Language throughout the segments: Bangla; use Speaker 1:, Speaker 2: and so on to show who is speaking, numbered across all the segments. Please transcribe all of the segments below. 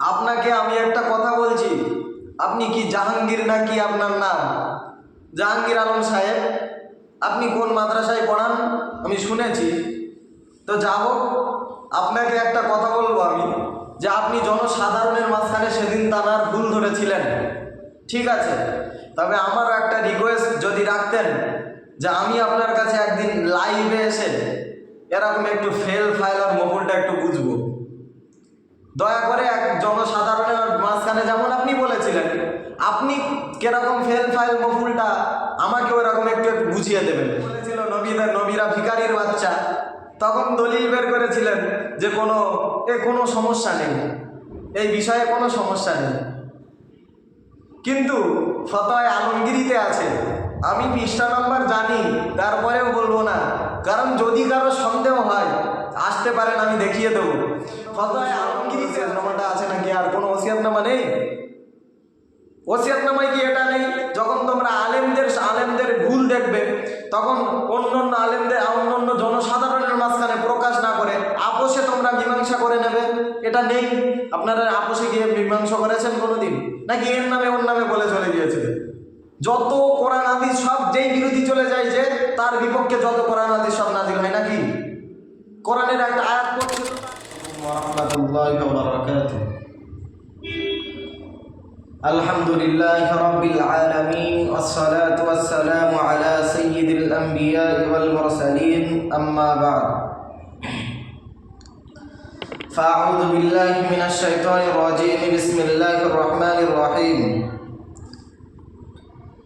Speaker 1: আপনাকে আমি একটা কথা বলছি। আপনি কি জাহাঙ্গীর নাকি আপনার নাম? জাহাঙ্গীর আলম সাহেব, আপনি কোন মাদ্রাসায় পড়ান? আমি শুনেছি। তো যা হোক, আপনাকে একটা কথা বলব আমি, যে আপনি জনসাধারণের মাঝখানে সেদিন তানার ভুল ধরেছিলেন। ঠিক আছে? তবে আমারও একটা রিকোয়েস্ট যদি রাখতেন, যে আমি আপনার কাছে একদিন লাইভে এসে এরকম একটু ফেল ফাইল আর মহলটা একটু বুঝব। দয়া করে এক জনসাধারণের মাঝখানে যেমন আপনি বলেছিলেন আপনি কীরকম ফেল ফাইল মফুলটা আমাকে ওরকম একটু একটু বুঝিয়ে দেবেন। বলেছিল নবীদের নবীরা ভিকারির বাচ্চা। তখন দলিল বের করেছিলেন যে কোনো, এ কোনো সমস্যা নেই। এই বিষয়ে কোনো সমস্যা নেই। কিন্তু ফতোয় আলমগিরিতে আছে, আমি পৃষ্ঠা নাম্বার জানি, তারপরেও বলব না। কারণ যদি কারও সন্দেহ হয়, আসতে পারেন, আমি দেখিয়ে দেবো। ফতোয় আলমগিরিতে নামাটা আছে নাকি? আর কোনো ওসিয়াতনামা নেই? ওসিয়াতনামায় কি এটা নেই? যখন তোমরা আলেমদের আলেমদের ভুল দেখবে, তখন অন্য অন্য আলেমদের অন্য অন্য জনসাধারণের মাঝখানে প্রকাশ না করে আপোষে তোমরা মীমাংসা করে নেবে। এটা নেই। আপনারা আপোষে গিয়ে মীমাংসা করেছেন কোনোদিন? নাকি এর নামে ওর নামে বলে চলে গিয়েছিলেন যত কোরআন আদি সব যেই বিরোধী চলে যায় যে, তার বিপক্ষে যত কোরআন আদি সব নাজিল হয় নাকি? কোরআনের একটা আয়াত পড়ছে। রহমতুল্লাহ বারাকাতুহু। الحمد لله رب العالمين والصلاة والسلام على سيد الأنبياء والمرسلين أما بعد. فأعوذ بالله من الشيطان الرجيم. بسم الله الرحمن الرحيم.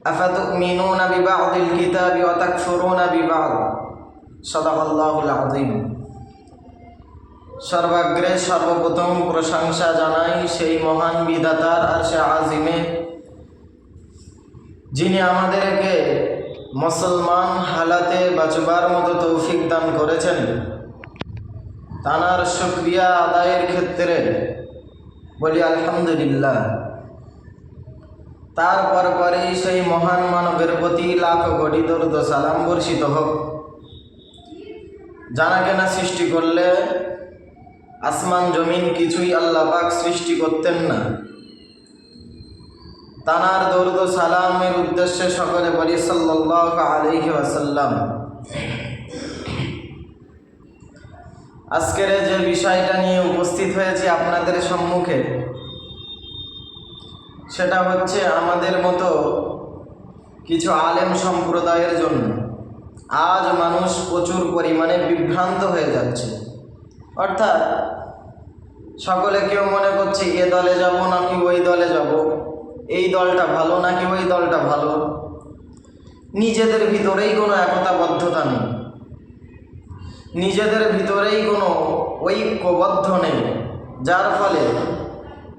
Speaker 1: أفتؤمنون ببعض الكتاب وتكفرون ببعض؟ صدق الله العظيم. সর্বাগ্রে সর্বপ্রথম প্রশংসা জানাই সেই মহান বিধাতার আর সে আজিমে যিনি আমাদেরকে মুসলমান হালাতে বাঁচবার মতো তৌফিক দান করেছেন। তানার শুক্রিয়া আদায়ের ক্ষেত্রে বলি আলহামদুলিল্লাহ। তারপর পরেই সেই মহান মানবের প্রতি লাখ কোটি দরুদ সালাম বর্ষিত হোক। জানা কেনা সৃষ্টি করলে আসমান, জমিন কিছুই আল্লাহ পাক সৃষ্টি করতেন না। তানার দৌর্দ সালামের উদ্দেশ্যে সকলে বলি সাল্লাহ আলহি আসাল্লাম আজকের যে বিষয়টা নিয়ে উপস্থিত হয়েছে আপনাদের সম্মুখে, সেটা হচ্ছে আমাদের মতো কিছু আলেম সম্প্রদায়ের জন্য। আজ মানুষ প্রচুর পরিমাণে বিভ্রান্ত হয়ে যাচ্ছে। অর্থাৎ সকলে কেউ মনে করছে এ দলে যাব নাকি ওই দলে যাব? এই দলটা ভালো নাকি ওই দলটা ভালো? নিজেদের ভিতরেই কোনো একতাবদ্ধতা নেই। নিজেদের ভিতরেই কোনো ঐক্যবদ্ধ নেই। যার ফলে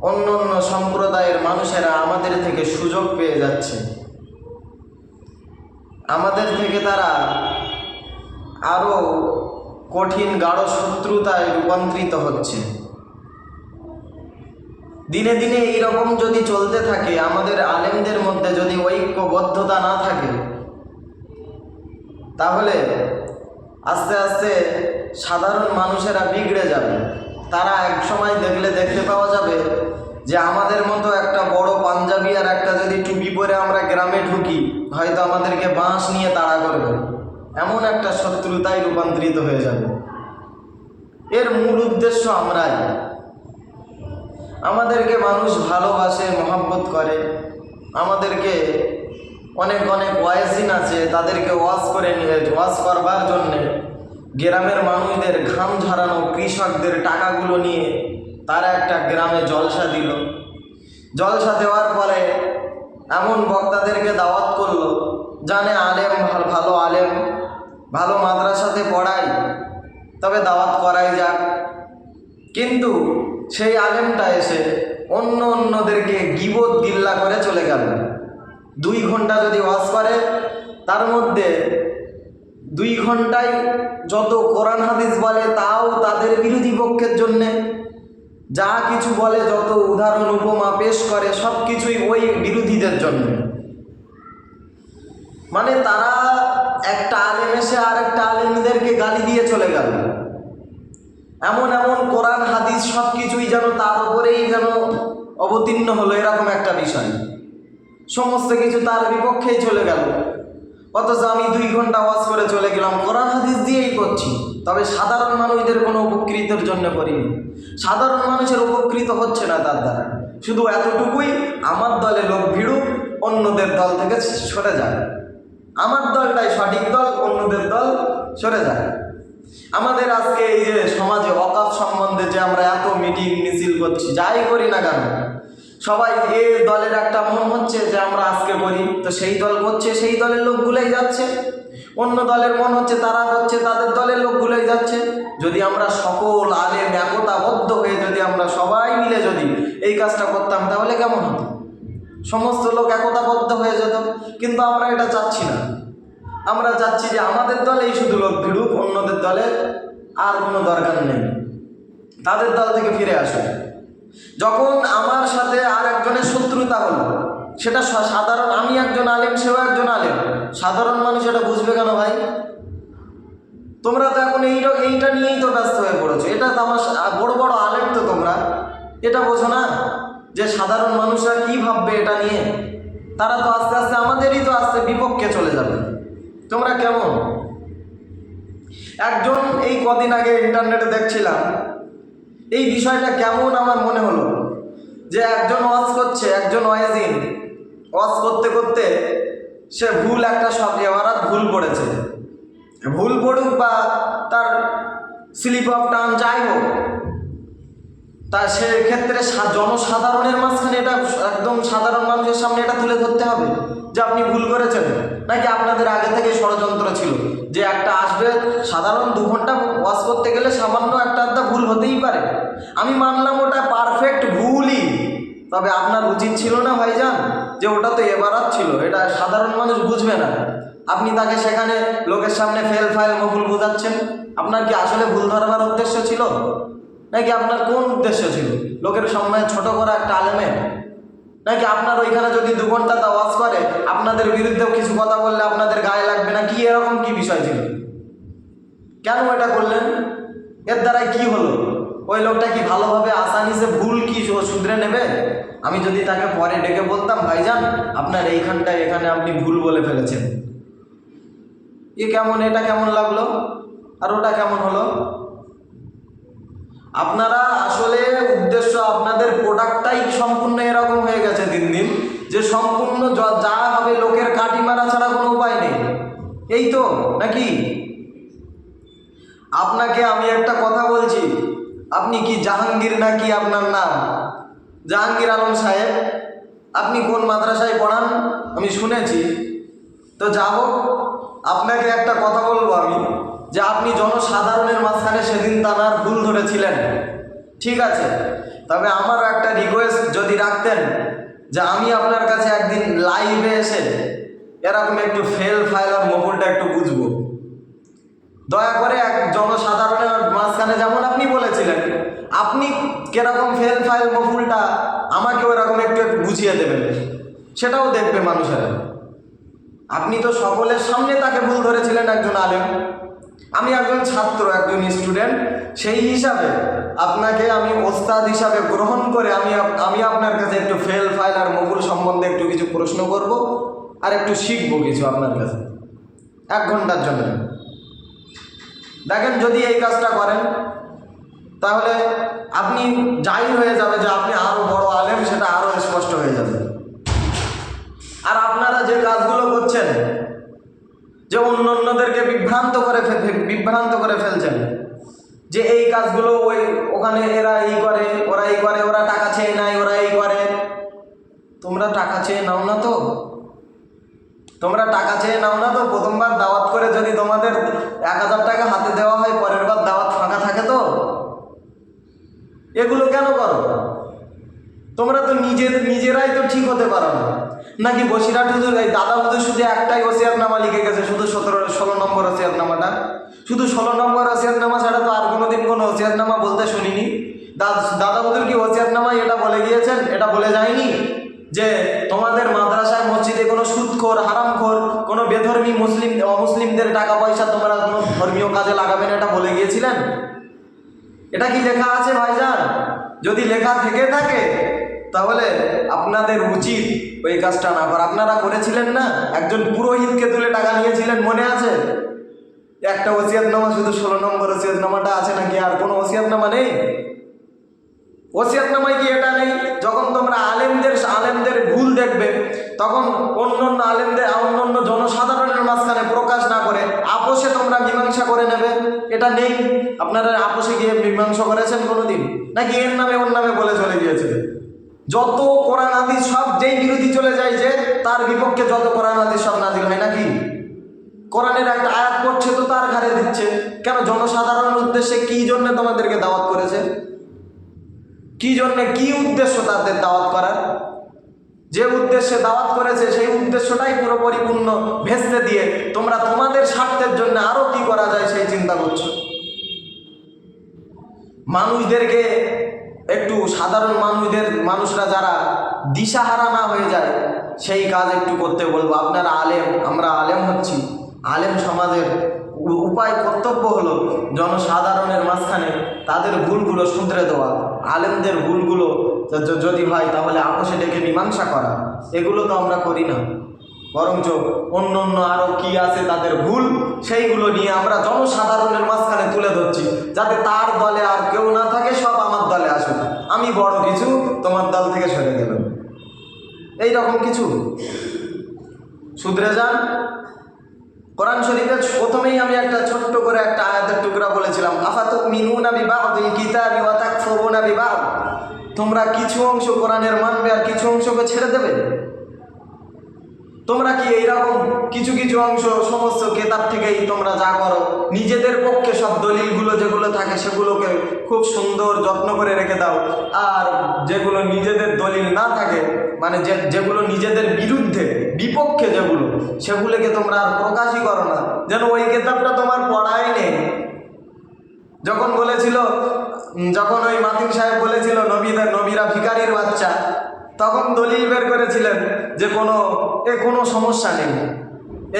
Speaker 1: অন্য অন্য সম্প্রদায়ের মানুষেরা আমাদের থেকে সুযোগ পেয়ে যাচ্ছে। আমাদের থেকে তারা আরও কঠিন গাঢ় শত্রুতায় রূপান্তরিত হচ্ছে। দিনে দিনে এই রকম যদি চলতে থাকে, আমাদের আলেমদের মধ্যে যদি ঐক্যবদ্ধতা না থাকে, তাহলে আস্তে আস্তে সাধারণ মানুষেরা বিগড়ে যাবে। তারা এক সময় দেখলে দেখতে পাওয়া যাবে যে আমাদের মতো একটা বড় পাঞ্জাবি আর একটা যদি টুপি পরে আমরা গ্রামে ঢুকি, হয়তো আমাদেরকে বাঁশ নিয়ে তাড়া করবে। এমন একটা শত্রুতায় রূপান্তরিত হয়ে যাবে। এর মূল উদ্দেশ্য আমরাই। আমাদেরকে মানুষ ভালোবাসে, মহাব্বত করে। আমাদেরকে অনেক অনেক ওয়াইসিন আছে, তাদেরকে ওয়াশ করে নিয়ে ওয়াশ করবার জন্যে। গ্রামের মানুষদের ঘাম ঝরানো কৃষকদের টাকাগুলো নিয়ে তারা একটা গ্রামে জলসা দিল। জলসা দেওয়ার পরে এমন বক্তাদেরকে দাওয়াত করল, জানে আলেম, ভালো আলেম ভালো মাদ্রাসাতে পড়াই, তবে দাওয়াত করাই যাক। কিন্তু সেই আলেমটা এসে অন্য অন্যদেরকে গিবত গিল্লা করে চলে গেল। দুই ঘণ্টা যদি ওয়াজ করে, তার মধ্যে দুই ঘন্টায় যত কোরআন হাদিস বলে, তাও তাদের বিরোধী পক্ষের জন্যে। যা কিছু বলে, যত উদাহরণ, উপমা পেশ করে সব কিছুই ওই বিরোধীদের জন্য। মানে তারা একটা আলেম এসে আর একটা আলেমদেরকে গালি দিয়ে চলে গেল। এমন এমন কোরআন, হাদিস সব কিছুই যেন তার উপরেই যেন অবতীর্ণ হলো, এরকম একটা বিষয়। সমস্ত কিছু তার বিপক্ষেই চলে গেল। অথচ আমি দুই ঘণ্টা ওয়াজ করে চলে গেলাম। কোরআন, হাদিস দিয়েই করছি। তবে সাধারণ মানুষদের কোনো উপকৃতের জন্য করিনি। সাধারণ মানুষের উপকৃত হচ্ছে না তার দ্বারা। শুধু এতটুকুই, আমার দলে লোক ভিড়ুক, অন্যদের দল থেকে সরে যায়। আমার দলটাই সঠিক দল, অন্যদের দল সরে যায়। আমাদের আজকে এই যে সমাজে অকাপ সম্বন্ধে যে আমরা এত মিটিং, মিছিল করছি, যাই করি না কেন, সবাই এ দলের একটা মন হচ্ছে যে আমরা আজকে করি। তো সেই দল করছে, সেই দলের লোকগুলোই যাচ্ছে। অন্য দলের মন হচ্ছে, তারা করছে তাদের দলের লোকগুলোই যাচ্ছে। যদি আমরা সকল আলেম একতাবদ্ধ হয়ে যদি আমরা সবাই মিলে যদি এই কাজটা করতাম, তাহলে কেমন হতো? সমস্ত লোক একতাবদ্ধ হয়ে যেত কিন্তু আমরা এটা চাচ্ছি না। আমরা চাচ্ছি যে আমাদের দলেই শুধু লোক ভিড়ুক, অন্যদের দলে আর কোনো দরকার নেই। তাদের দল থেকে ফিরে আসে যখন আমার সাথে আর একজনের শত্রুতা হলো, সেটা সাধারণ, আমি একজন আলেম, সেও একজন আলেম। সাধারণ মানুষ এটা বুঝবে কেন ভাই? তোমরা তো এখন এই এইটা নিয়েই তো ব্যস্ত হয়ে পড়েছো। এটা তো আমার বড় বড় আলেম তো তোমরা। এটা বোঝো না? যে সাধারণ মানুষরা কি ভাববে এটা নিয়ে? তারা তো আস্তে আস্তে আমাদেরই তো আস্তে বিপক্ষে চলে যাবে। তোমরা কেমন? একজন এই কদিন আগে ইন্টারনেটে দেখছিলাম, এই বিষয়টা কেমন আমার মনে হলো? যে একজন ওয়াজ করছে, একজন ওয়াইজিন ওয়াজ করতে করতে সে ভুল একটা শব্দ এবার ভুল পড়েছে। ভুল পড়ুক বা তার স্লিপ অফ টান যাই হোক তা সেক্ষেত্রে জনসাধারণের মাঝখানে এটা একদম সাধারণ মানুষের সামনে এটা তুলে ধরতে হবে যে আপনি ভুল করেছেন। নাকি আপনাদের আগে থেকে ষড়যন্ত্র ছিল যে একটা আসবে, সাধারণ দু ঘণ্টা ওয়াশ করতে গেলে সামান্য একটা আধটা ভুল হতেই পারে। আমি মানলাম ওটা পারফেক্ট ভুলই। তবে আপনার উচিত ছিল না ভাইজান, যে ওটা তো এবারাত ছিল, এটা সাধারণ মানুষ বুঝবে না। আপনি তাকে সেখানে লোকের সামনে ফেল ফাইল মহুল বোঝাচ্ছেন। আপনার কি আসলে ভুল ধরবার উদ্দেশ্য ছিল? নাকি আপনার কোন উদ্দেশ্য ছিল? লোকের সামনে ছোট করা একটা আলেমে নাকি আপনার ওইখানে যদি দু ঘণ্টা তা ওয়াজ করে, আপনাদের বিরুদ্ধেও কিছু কথা বললে আপনাদের গায়ে লাগবে না? কি এরকম কি বিষয় ছিল? কেন এটা করলেন? এর দ্বারাই কি হলো? ওই লোকটা কি ভালোভাবে আসানিসে ভুল কি শুধরে নেবে? আমি যদি তাকে পরে ডেকে বলতাম, ভাইজান, আপনার এইখানটায় এখানে আপনি ভুল বলে ফেলেছেন। এ কেমন, এটা কেমন লাগল? আর ওটা কেমন হলো? আপনারা আসলে উদ্দেশ্য আপনাদের প্রোডাক্টটাই সম্পূর্ণ এরকম হয়ে গেছে দিন দিন, যে সম্পূর্ণ য- হবে লোকের কাটি মারা ছাড়া কোনো উপায় নেই। এই তো, নাকি? আপনাকে আমি একটা কথা বলছি। আপনি কি জাহাঙ্গীর নাকি আপনার নাম? জাহাঙ্গীর আলম সাহেব, আপনি কোন মাদ্রাসায় পড়ান? আমি শুনেছি। তো যা হোক আপনাকে একটা কথা বলব আমি। যে আপনি জনসাধারণের মাঝখানে সেদিন তানার ভুল ধরেছিলেন। ঠিক আছে? তবে আমারও একটা রিকোয়েস্ট যদি রাখতেন যে আমি আপনার কাছে একদিন লাইভে এসে এরকম একটু ফেল ফাইল আর মকুলটা একটু বুঝব। দয়া করে এক জনসাধারণের মাঝখানে যেমন আপনি বলেছিলেন, আপনি কীরকম ফেল ফাইল মফুলটা আমাকে ওরকম একটু একটু বুঝিয়ে দেবেন। সেটাও দেখবে মানুষেরা। আপনি তো সকলের সামনে তাকে ভুল ধরেছিলেন একজন আলেম। আমি একজন ছাত্র, একজন স্টুডেন্ট সেই হিসাবে আপনাকে আমি ওস্তাদ হিসাবে গ্রহণ করে আমি আমি আপনার কাছে একটু ফেল ফাইল আর মকুল সম্বন্ধে একটু কিছু প্রশ্ন করব আর একটু শিখব কিছু আপনার কাছে। এক ঘণ্টার জন্য। দেখেন, যদি এই কাজটা করেন, তাহলে আপনি যাই হয়ে যাবে যে আপনি আরও বড় আলেম, সেটা আরও স্পষ্ট হয়ে যাবে। আর আপনারা যে কাজগুলো করছেন যে অন্য অন্যদেরকে বিভ্রান্ত করে বিভ্রান্ত করে ফেলছেন। যে এই কাজগুলো ওই ওখানে এরা এই করে, ওরা এই করে, ওরা টাকা চেয়ে নেয়, ওরা এই করে। তোমরা টাকা চেয়ে নাও না তো? তোমরা টাকা চেয়ে নাও না তো? প্রথমবার দাওয়াত করে যদি তোমাদের এক হাজার টাকা হাতে দেওয়া হয়, পরের বার দাওয়াত ফাঁকা থাকে তো? এগুলো কেন করো? তোমরা তো নিজের নিজেরাই তো ঠিক হতে পারো না। নাকি বসিরহাট হুজুর? এই দাদা হুজুর শুধু একটাই ওসিয়াতনামা লিখে গেছে, শুধু সতেরো, ষোলো নম্বর ওসিয়াতনামাটা শুধু ষোলো নম্বর ওসিয়াতনামা ছাড়া তো আর কোনোদিন কোনো ওসিয়াতনামা বলতে শুনিনি। দাদা হুজুর কি ওসিয়াতনামায় এটা বলে গিয়েছেন? এটা বলে যায়নি? যে তোমাদের মাদ্রাসায় মসজিদে কোনো সুদখোর, হারামখোর, কোনো বেধর্মী মুসলিম, অমুসলিমদের টাকা পয়সা তোমরা কোনো ধর্মীয় কাজে লাগাবে না এটা বলে গিয়েছিলেন? এটা কি লেখা আছে ভাইজান? যদি লেখা থেকে থাকে তাহলে আপনাদের উচিত ওই কাজটা না করা। আপনারা করেছিলেন না? একজন পুরোহিতকে তুলে টাকা নিয়েছিলেন, মনে আছে? একটা ওসিয়াতনামা শুধু ষোলো নম্বর ওসিয়াতনামাটা আছে নাকি? আর কোনো ওসিয়াতনামা নেই? ওসিয়াতনামায় কি এটা নেই? যখন তোমরা আলেমদের আলেমদের ভুল দেখবে, তখন অন্য অন্য আলেমদের অন্য অন্য জনসাধারণের মাঝখানে প্রকাশ না করে আপোষে তোমরা মীমাংসা করে নেবে। এটা নেই। আপনারা আপোষে গিয়ে মীমাংসা করেছেন কোনোদিন? নাকি এর নামে, ওর নামে বলে চলে গিয়েছিলেন? যত কোরআন আদি সব যেই বিরোধী চলে যায় যে, তার বিপক্ষে যত কোরআন আদি সব নাজিল হয় নাকি? কোরআনের একটা আয়াত করছে তো তার ঘাড়ে দিচ্ছে। কেন জনসাধারণের উদ্দেশ্যে কি জন্য তোমাদেরকে দাওয়াত করেছে? কি জন্য, কি উদ্দেশ্য তাদের দাওয়াত করার? যে উদ্দেশ্যে দাওয়াত করেছে, সেই উদ্দেশ্যটাই পুরো পরিপূর্ণ ভেস্তে দিয়ে তোমরা তোমাদের স্বার্থের জন্য আরও কি করা যায় সেই চিন্তা করছ? মানুষদেরকে একটু সাধারণ মানুষদের, মানুষরা যারা দিশাহারা না হয়ে যায়, সেই কাজ একটু করতে বলব। আপনারা আলেম, আমরা আলেম হচ্ছি। আলেম সমাজের উপায় কর্তব্য হলো জনসাধারণের মাঝখানে তাদের ভুলগুলো শুধরে দেওয়া। আলেমদের ভুলগুলো যদি হয় তাহলে আপোষে ডেকে মীমাংসা করা। এগুলো তো আমরা করি না। বরঞ্চ অন্য অন্য আরও কী আছে তাদের ভুল, সেইগুলো নিয়ে আমরা জনসাধারণের মাঝখানে তুলে ধরছি। যাতে তার দলে আর কেউ না থাকে সব আমার দলে আসুক আমি বড় কিছু তোমার দল থেকে সরে গেল এই রকম কিছু। শুধরে যান। কোরআন শরীফের প্রথমেই আমি একটা ছোট্ট করে একটা আয়াতের টুকরা বলেছিলাম আফাত মিনুনা গীতা বিবাহ ওয়া না বিবাহ তোমরা কিছু অংশ কোরআনের মানবে আর কিছু অংশকে ছেড়ে দেবে? তোমরা কি এইরকম কিছু কিছু অংশ সমস্ত কেতাব থেকেই তোমরা যা করো, নিজেদের পক্ষে সব দলিলগুলো যেগুলো থাকে সেগুলোকে খুব সুন্দর যত্ন করে রেখে দাও। আর যেগুলো নিজেদের দলিল না থাকে মানে যে, যেগুলো নিজেদের বিরুদ্ধে, বিপক্ষে যেগুলো, সেগুলোকে তোমরা আর প্রকাশই করো না। যেন ওই কেতাবটা তোমার পড়াই নেই। যখন বলেছিল যখন ওই মাতিন সাহেব বলেছিল, নবীদের, নবীরা ভিকারির বাচ্চা। তখন দলিল বের করেছিলেন যে কোনো, এ কোনো সমস্যা নেই।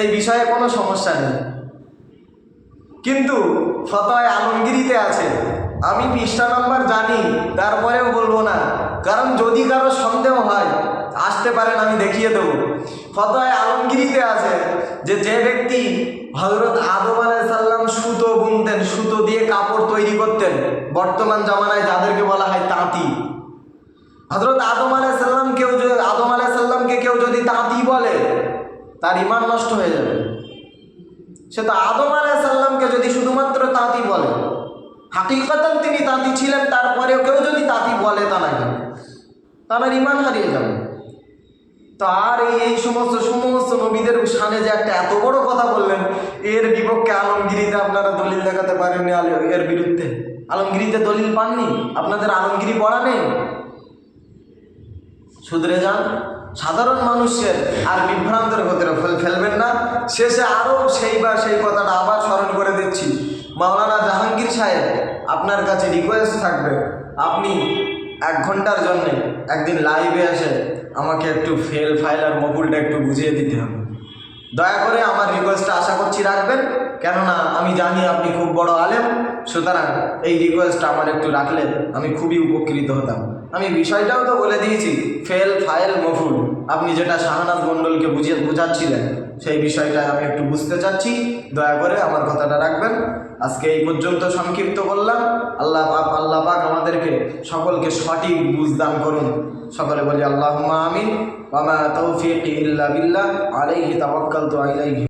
Speaker 1: এই বিষয়ে কোনো সমস্যা নেই। কিন্তু ফতোয় আলমগিরিতে আছে, আমি পৃষ্ঠা নাম্বার জানি, তারপরেও বলব না। কারণ যদি কারও সন্দেহ হয়, আসতে পারেন, আমি দেখিয়ে দেবো। ফতোয় আলমগিরিতে আছে যে যে ব্যক্তি হজরত আদম আলাইসাল্লাম সুতো বুনতেন, সুতো দিয়ে কাপড় তৈরি করতেন, বর্তমান জামানায় যাদেরকে বলা হয় তাঁতি। হজরত আদম আলাইসাল্লাম কেউ আদম আলাইসাল্লামকে কেউ যদি তাঁতি বলে, তার ইমান নষ্ট হয়ে যাবে। সে তো আদম আলাইসাল্লামকে যদি শুধুমাত্র তাঁতি বলে, হাকিকতান তিনি তাঁতি ছিলেন, তারপরেও কেউ যদি তাঁতি বলে তা নাকি তার ইমান হারিয়ে যাবে। তো আর এই এই সমস্ত সমস্ত নবীদের সামনে যে একটা এত বড় কথা বললেন, এর বিপক্ষে আলমগিরিতে আপনারা দলিল দেখাতে পারেননি এর বিরুদ্ধে। আলমগিরিতে দলিল পাননি? আপনাদের আলমগিরি পড়া নেই? শুধরে যান। সাধারণ মানুষের আর বিভ্রান্তের ভেতরে ফেল- ফেলবেন না। শেষে আরও সেইবার সেই কথাটা আবার স্মরণ করে দিচ্ছি। মাওলানা জাহাঙ্গীর সাহেব, আপনার কাছে রিকোয়েস্ট থাকবে। আপনি এক ঘণ্টার জন্যে একদিন লাইভে এসে আমাকে একটু ফেল ফাইল আর মকুলটা একটু বুঝিয়ে দিতে হবে। দয়া করে আমার রিকোয়েস্টটা আশা করছি রাখবেন। কেননা আমি জানি আপনি খুব বড় আলেম। সুতরাং এই রিকোয়েস্টটা আমার একটু রাখলে আমি খুবই উপকৃত হতাম। আমি বিষয়টাও তো বলে দিয়েছি ফেল ফাইল মফুল আপনি যেটা শাহনাজ মণ্ডলকে বুঝিয়ে বোঝাচ্ছিলেন, সেই বিষয়টা আমি একটু বুঝতে চাচ্ছি। দয়া করে আমার কথাটা রাখবেন। আজকে এই পর্যন্ত সংক্ষিপ্ত করলাম। আল্লাহ পাক আল্লাহ পাক আমাদেরকে সকলকে সঠিক বুঝদান করুন। সকলে বলি আল্লাহ আমিন। ওয়ামা তৌফিক ইল্লা বিল্লাহ। আলাইহি তাওয়াক্কালতু আলাইহি